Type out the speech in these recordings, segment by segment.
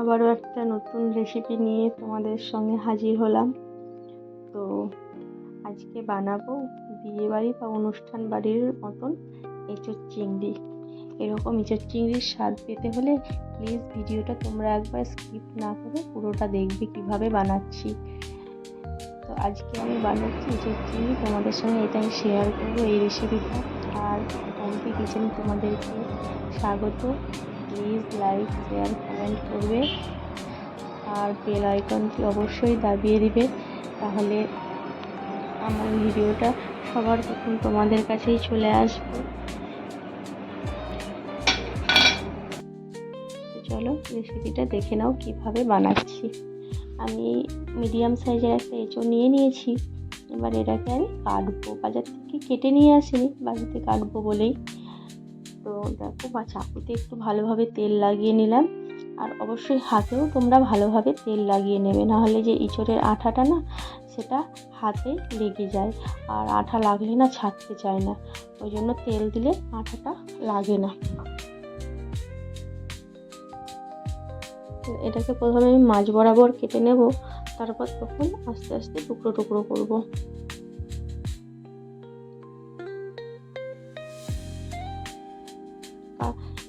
আবারও একটা নতুন রেসিপি নিয়ে তোমাদের সঙ্গে হাজির হলাম। তো আজকে বানাবো বিয়েবাড়ি বা অনুষ্ঠান বাড়ির মতন এঁচোড় চিংড়ি। এরকম এঁচোড় চিংড়ির স্বাদ পেতে হলে প্লিজ ভিডিওটা তোমরা একবার স্কিপ না করে পুরোটা দেখবে কীভাবে বানাচ্ছি। তো আজকে আমি বানাচ্ছি এঁচোড় চিংড়ি। তোমাদের সঙ্গে এটাই শেয়ার করব এই রেসিপিটা আর পম্পি কিচেন তোমাদেরকে স্বাগত। প্লিজ লাইক শেয়ার কমেন্ট করবে। আর বেল আইকনটি অবশ্যই দাবিয়ে দিবে। তাহলে আমার ভিডিওটা সবার প্রথম তোমাদের কাছেই চলে আসবে। চলো রেসিপিটা দেখে নাও কীভাবে বানাচ্ছি। আমি মিডিয়াম সাইজের একটা এঁচড় নিয়ে নিয়েছি। এবার এটাকে আমি কাটবো। বাজার থেকে কেটে নিয়ে আসিনি, বাড়িতে কাটবো বলেই। তো দেখো বা চাকুতে একটু ভালোভাবে তেল লাগিয়ে নিলাম। আর অবশ্যই হাতেও তোমরা ভালোভাবে তেল লাগিয়ে নেবে। নাহলে যে ইঁচড়ের আঠাটা না, সেটা হাতে লেগে যায়। আর আঠা লাগলে না ছাড়তে চায় না। ওই জন্য তেল দিলে আঠাটা লাগে না। তো এটাকে প্রথমে আমি মাছ বরাবর কেটে নেব। তারপর তখন আস্তে আস্তে টুকরো টুকরো করব।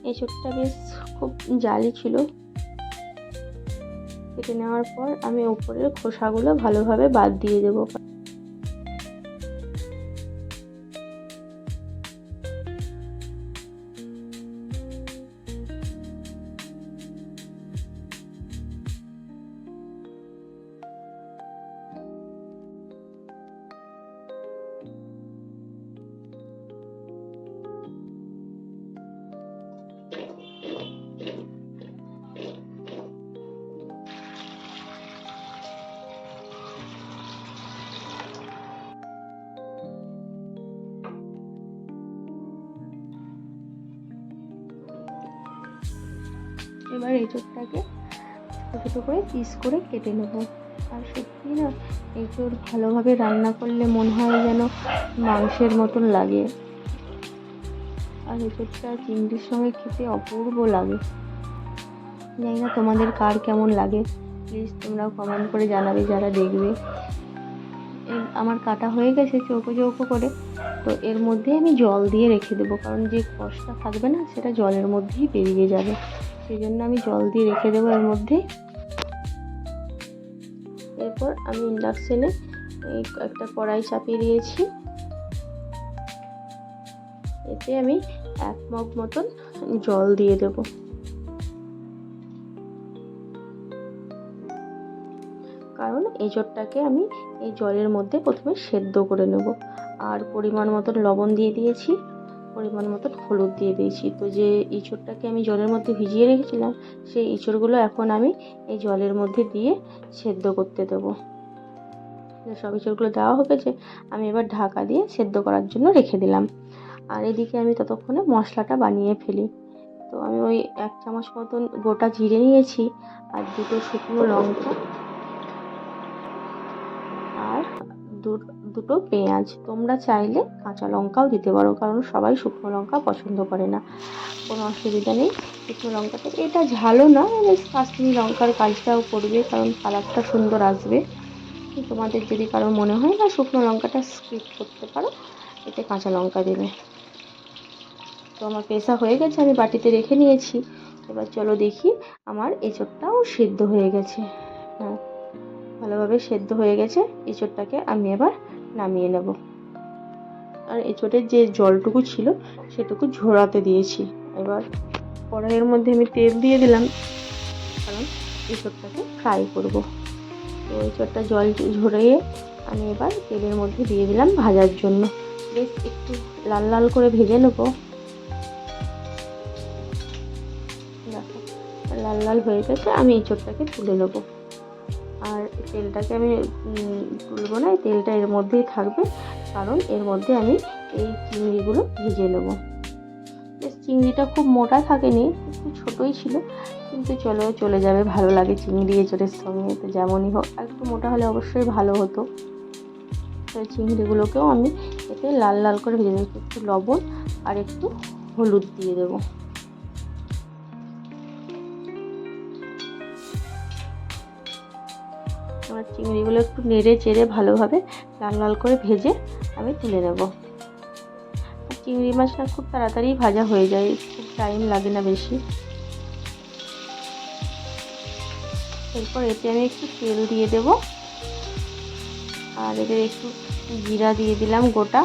এঁচড়টা বেশ খুব জালি ছিল। কেটে নেওয়ার পর আমি ওপরের খোসাগুলো ভালোভাবে বাদ দিয়ে দেবো। এবার এঁচড়টাকে ছোটো ছোটো করে পিস করে কেটে নেব। আর সত্যি না এঁচড় ভালোভাবে রান্না করলে মনে হয় যেন মাংসের মতন লাগে। আর এঁচড়টা চিংড়ির সঙ্গে খেতে অপূর্ব লাগে। জানি না তোমাদের কার কেমন লাগে। প্লিজ তোমরাও কমেন্ট করে জানাবে যারা দেখবে। আমার কাটা হয়ে গেছে, চৌকো চৌকো করে। তো এর মধ্যে আমি জল দিয়ে রেখে দেবো, কারণ যে কষটা থাকবে না সেটা জলের মধ্যেই বেরিয়ে যাবে। সেই জন্য আমি জল দিয়ে রেখে দেবো এর মধ্যে। এরপর আমি ইন্ডাকশানে একটা কড়াই চাপিয়ে দিয়েছি। এতে আমি এক মগ মতন জল দিয়ে দেব। কারণ এঁচড়টাকে আমি এই জলের মধ্যে প্রথমে সেদ্ধ করে নেব। আর পরিমাণ মতন লবণ দিয়ে দিয়েছি, পরিমাণ মতন হলুদ দিয়ে দিয়েছি। তো যে ইঁচড়টাকে আমি জলের মধ্যে ভিজিয়ে রেখেছিলাম, সেই ইঁচড়গুলো এখন আমি এই জলের মধ্যে দিয়ে সেদ্ধ করতে দেবো। সব ইঁচড়গুলো দেওয়া হয়ে গেছে, আমি এবার ঢাকা দিয়ে সেদ্ধ করার জন্য রেখে দিলাম। আর এদিকে আমি ততক্ষণে মশলাটা বানিয়ে ফেলি। তো আমি ওই এক চামচ মতন গোটা জিরে নিয়েছি, আর দুটো শুকনো লঙ্কা আর দুটো পেঁয়াজ। তোমরা চাইলে কাঁচা লঙ্কাও দিতে পারো, কারণ সবাই শুকনো লঙ্কা পছন্দ করে না। কোনো অসুবিধা নেই, শুকনো লঙ্কাতে এটা ঝালও না কাশ্মীরি লঙ্কার কাজটাও করবে, কারণ কালারটা সুন্দর আসবে। তোমাদের যদি কারও মনে হয় না শুকনো লঙ্কাটা স্কিপ করতে পারো, এতে কাঁচা লঙ্কা দেবে। তো আমার পেশা হয়ে গেছে, আমি বাটিতে রেখে নিয়েছি। এবার চলো দেখি, আমার এঁচড়টাও সিদ্ধ হয়ে গেছে। ভালোভাবে সেদ্ধ হয়ে গেছে। এঁচোড়টাকে আমি এবার নামিয়ে নেব। আর এঁচোড়ের যে জলটুকু ছিল, সেটুকু ঝোড়াতে দিয়েছি। এবার কড়াইয়ের মধ্যে আমি তেল দিয়ে দিলাম, কারণ এঁচোড়টাকে ফ্রাই করব। তো এঁচড়টা জল ঝরিয়ে আমি এবার তেলের মধ্যে দিয়ে দিলাম ভাজার জন্য। বেশ একটু লাল লাল করে ভেজে নেব। লাল লাল হয়ে গেছে, আমি এঁচড়টাকে তুলে নেব। আর তেলটাকে আমি তুলবো না তেলটা এর মধ্যেই থাকবে। কারণ এর মধ্যে আমি এই চিংড়িগুলো ভেজে নেব। চিংড়িটা খুব মোটা থাকেনি, একটু ছোটোই ছিল, কিন্তু চলেও চলে যাবে, ভালো লাগে চিংড়ি এঁচড়ের সঙ্গে, তো যেমনই হোক। একটু মোটা হলে অবশ্যই ভালো হতো। তো চিংড়িগুলোকেও আমি এতে লাল লাল করে ভেজে দেবো একটু লবণ আর একটু হলুদ দিয়ে দেবো। আমার চিংড়িগুলো একটু নেড়ে চেড়ে ভালোভাবে লাল লাল করে ভেজে আমি তুলে নেব। আর চিংড়ি মাছটা খুব তাড়াতাড়ি ভাজা হয়ে যায়, খুব টাইম লাগে না বেশি। এরপর এতে আমি একটু তেল দিয়ে দেব। আর এদের একটু জিরা দিয়ে দিলাম গোটা।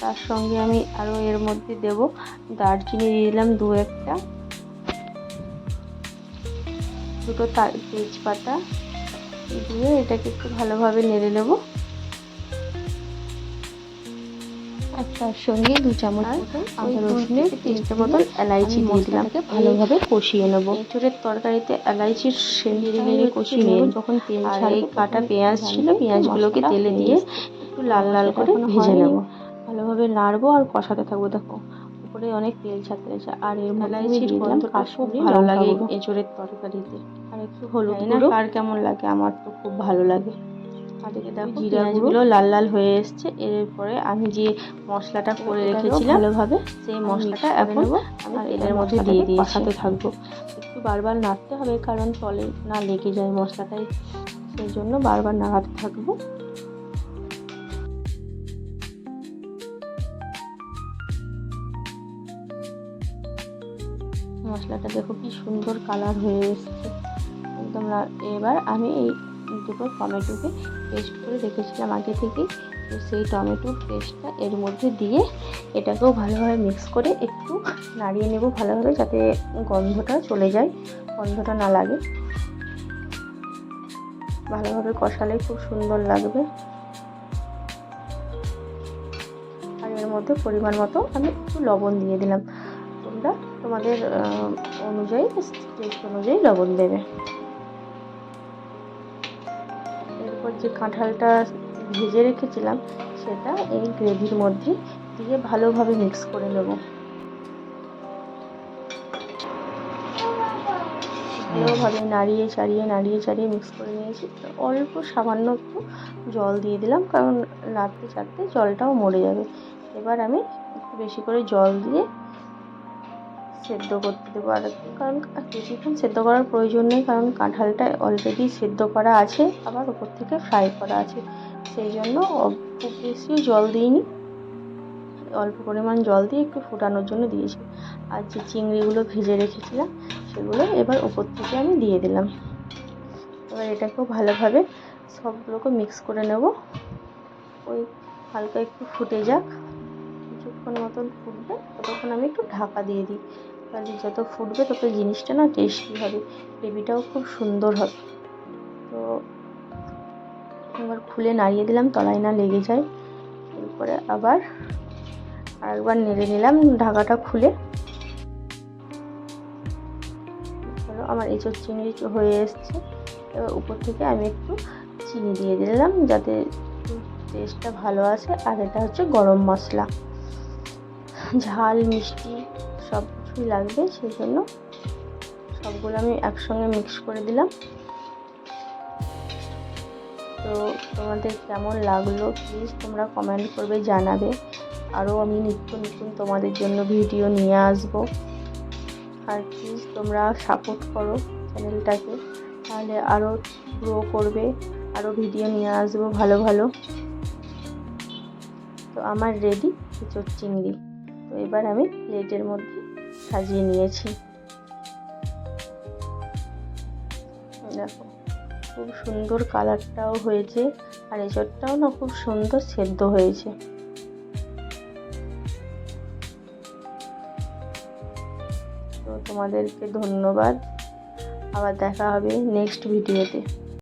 তার সঙ্গে আমি আরও এর মধ্যে দেব দারচিনি দিয়ে দিলাম দু একটা। দুটো তেজপাতা দিয়ে এটাকে একটু ভালোভাবে নেড়ে নেব। আর তার সঙ্গে দু চামচ আদা রসুনের তিনটে মতন এলাইচি দিয়ে দিলাম। ভালোভাবে কষিয়ে নেব। এঁচড়ের তরকারিতে এলাইচির সেন্ট নেড়ে কষিয়ে নেব যখন তেল ছাড়ে কাটা পেঁয়াজ ছিল পেঁয়াজগুলোকে তেলে দিয়ে একটু লাল লাল করে ভেজে নেব। ভালোভাবে নাড়বো আর কষাতে থাকব দেখো। উপরে অনেক তেল ছাড়তে রয়েছে আর এর মধ্যে দিলাম কাশ্মীরি ভালো লাগে এঁচড়ের তরকারিতে। আর একটু হলুদ গুঁড়ো। আর কেমন লাগে? আমার তো খুব ভালো লাগে। আর দেখো জিরাগুলো লাল লাল হয়ে এসছে। এরপরে আমি যে মশলাটা করে রেখেছিলাম ভালোভাবে সেই মশলাটা এখন আমি তেলের মধ্যে দিয়ে দিয়ে কষাতে থাকব। একটু বারবার নাড়তে হবে কারণ তলে না লেগে যায় মশলাটাই। সেই জন্য বারবার নাড়াতে থাকব। মশলাটা দেখো কি সুন্দর কালার হয়ে এসছে। একদম এবার আমি এই দুটো টমেটোকে পেস্ট করে রেখেছিলাম আগে থেকে তো সেই টমেটোর পেস্টটা এর মধ্যে দিয়ে এটাকেও ভালোভাবে মিক্স করে একটু নাড়িয়ে নেব ভালোভাবে যাতে গন্ধটা চলে যায়, গন্ধটা না লাগে। ভালোভাবে কষালে খুব সুন্দর লাগবে। আর এর মধ্যে পরিমাণ মতো আমি একটু লবণ দিয়ে দিলাম। তোমাদের অনুযায়ী টেস্ট অনুযায়ী লবণ দেবে। এরপর যে কাঁঠালটা ভেজে রেখেছিলাম, সেটা এই গ্রেভির মধ্যে দিয়ে ভালোভাবে মিক্স করে নেব। ভালোভাবে নাড়িয়ে চাড়িয়ে নাড়িয়ে চাড়িয়ে মিক্স করে নিয়েছি। অল্প সামান্য একটু জল দিয়ে দিলাম, কারণ নাড়তে চাড়তে জলটাও মরে যাবে। এবার আমি একটু বেশি করে জল দিয়ে সেদ্ধ করতে দেবো আর কারণ বেশিক্ষণ সেদ্ধ করার প্রয়োজন নেই, কারণ কাঁঠালটা অলরেডি সেদ্ধ করা আছে, আবার ওপর থেকে ফ্রাই করা আছে। সেই জন্য খুব বেশিও জল দিইনি। অল্প পরিমাণ জল দিয়ে একটু ফোটানোর জন্য দিয়েছি। আর যে চিংড়িগুলো ভেজে রেখেছিলাম, সেগুলো এবার ওপর থেকে আমি দিয়ে দিলাম। এবার এটাকেও ভালোভাবে সবগুলোকে মিক্স করে নেব। ওই হালকা একটু ফুটে যাক। কিছুক্ষণ মতন ফুটবে, ততক্ষণ আমি একটু ঢাকা দিয়ে দিই। তাহলে যত ফুটবে তত জিনিসটা না টেস্টি হবে। গ্রেভিটাও খুব সুন্দর হবে। তো এবার খুলে নাড়িয়ে দিলাম, তলায় না লেগে যায়। এরপরে আবার আরেকবার নেড়ে নিলাম, ঢাকাটা খুলে। আমার এঁচোর চিংড়ি হয়ে এসছে। এবার উপর থেকে আমি একটু চিনি দিয়ে দিলাম, যাতে টেস্টটা ভালো আসে। আর এটা হচ্ছে গরম মশলা। ঝাল, মিষ্টি, সব কিছুই লাগবে সেই জন্য সবগুলো আমি একসঙ্গে মিক্স করে দিলাম। তো তোমাদের কেমন লাগল প্লিজ তোমরা কমেন্ট করবে, জানাবে। আরও আমি নিত্য নতুন তোমাদের জন্য ভিডিও নিয়ে আসব। আর প্লিজ তোমরা সাপোর্ট করো চ্যানেলটাকে তাহলে আরও গ্রো করবে আরও ভিডিও নিয়ে আসব ভালো ভালো। তো আমার রেডি এঁচোর চিংড়ি। তো এবার আমি প্লেটের মধ্যে সাজিয়ে নিয়েছি। দেখো, খুব সুন্দর কালারটাও হয়েছে, আর এঁচড়টাও না খুব সুন্দর সেদ্ধ হয়েছে। তো তোমাদেরকে ধন্যবাদ। আবার দেখা হবে নেক্সট ভিডিওতে